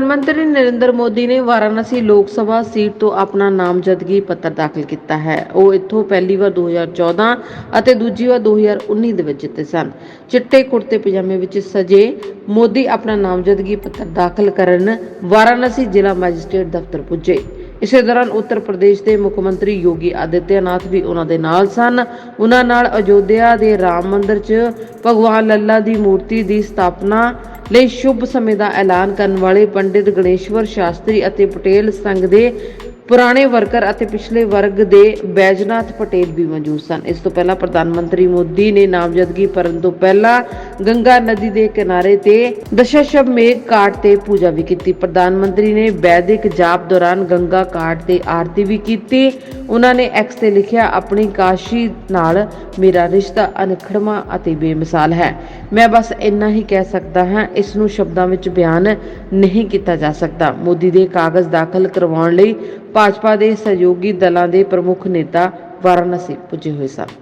ਪ੍ਰਧਾਨ ਮੰਤਰੀ ਨਰਿੰਦਰ ਮੋਦੀ ਨੇ ਵਾਰਾਣਸੀ ਲੋਕ ਸਭਾ ਸੀਟ ਤੋਂ ਆਪਣਾ ਨਾਮਜ਼ਦਗੀ ਪੱਤਰ ਦਾਖਲ ਕੀਤਾ ਹੈ। ਉਹ ਇੱਥੋਂ ਪਹਿਲੀ ਵਾਰ 2014 ਅਤੇ ਦੂਜੀ ਵਾਰ 2019 ਦੇ ਵਿੱਚ ਜਿੱਤੇ ਸਨ। ਚਿੱਟੇ ਕੁੜਤੇ ਪਜਾਮੇ ਵਿੱਚ ਸਜੇ ਮੋਦੀ ਆਪਣਾ ਨਾਮਜ਼ਦਗੀ ਪੱਤਰ ਦਾਖਲ ਕਰਨ ਵਾਰਾਣਸੀ ਜ਼ਿਲ੍ਹਾ ਮੈਜਿਸਟ੍ਰੇਟ ਦਫ਼ਤਰ ਪੁੱਜੇ। ਇਸੇ ਦੌਰਾਨ ਉੱਤਰ ਪ੍ਰਦੇਸ਼ ਦੇ ਮੁੱਖ ਮੰਤਰੀ ਯੋਗੀ ਆਦਿੱਤਿਆਨਾਥ ਵੀ ਉਹਨਾਂ ਦੇ ਨਾਲ ਸਨ। ਉਹਨਾਂ ਨਾਲ ਅਯੋਧਿਆ ਦੇ ਰਾਮ ਮੰਦਿਰ 'ਚ ਭਗਵਾਨ ਲੱਲਾ ਦੀ ਮੂਰਤੀ ਦੀ ਸਥਾਪਨਾ ਲਈ ਸ਼ੁਭ ਸਮੇਂ ਦਾ ਐਲਾਨ ਕਰਨ ਵਾਲੇ ਪੰਡਿਤ ਗਣੇਸ਼ਵਰ ਸ਼ਾਸਤਰੀ ਅਤੇ ਪਟੇਲ ਸੰਘ ਦੇ ਪੁਰਾਣੇ ਵਰਕਰ ਅਤੇ ਪਿਛਲੇ ਵਰਗ ਦੇ ਬੈਜਨਾਥ ਪਟੇਲ ਵੀ ਮੌਜੂਦ ਸਨ। ਇਸ ਤੋਂ ਪਹਿਲਾਂ ਪ੍ਰਧਾਨ ਮੰਤਰੀ ਮੋਦੀ ਨੇ ਨਾਮਜ਼ਦਗੀ ਭਰਨ ਤੋਂ ਪਹਿਲਾਂ ਗੰਗਾ ਨਦੀ ਦੇ ਕਿਨਾਰੇ ਤੇ ਦਸ਼ਸ਼ਮੇਘ ਘਾਟ ਤੇ ਪੂਜਾ ਵੀ ਕੀਤੀ। ਪ੍ਰਧਾਨ ਮੰਤਰੀ ਨੇ ਵੈਦਿਕ ਜਾਪ ਦੌਰਾਨ ਗੰਗਾ ਘਾਟ ਤੇ ਆਰਤੀ ਵੀ ਕੀਤੀ। ਉਹਨਾਂ ਨੇ ਐਕਸ ਤੇ ਲਿਖਿਆ, ਆਪਣੀ ਕਾਸ਼ੀ ਨਾਲ ਮੇਰਾ ਰਿਸ਼ਤਾ ਅਨਖੜਵਾ ਅਤੇ ਬੇਮਿਸਾਲ ਹੈ। ਮੈਂ ਬਸ ਇੰਨਾ ਹੀ ਕਹਿ ਸਕਦਾ ਹਾਂ, ਇਸ ਨੂੰ ਸ਼ਬਦਾਂ ਵਿੱਚ ਬਿਆਨ ਨਹੀਂ ਕੀਤਾ ਜਾ ਸਕਦਾ। ਮੋਦੀ ਦੇ ਕਾਗਜ਼ ਦਾਖਲ ਕਰਵਾਉਣ ਲਈ ਭਾਜਪਾ ਦੇ ਸਹਿਯੋਗੀ ਦਲਾਂ ਦੇ ਪ੍ਰਮੁੱਖ ਨੇਤਾ ਵਾਰਾਣਸੀ ਪੁੱਜੇ ਹੋਏ ਸਨ।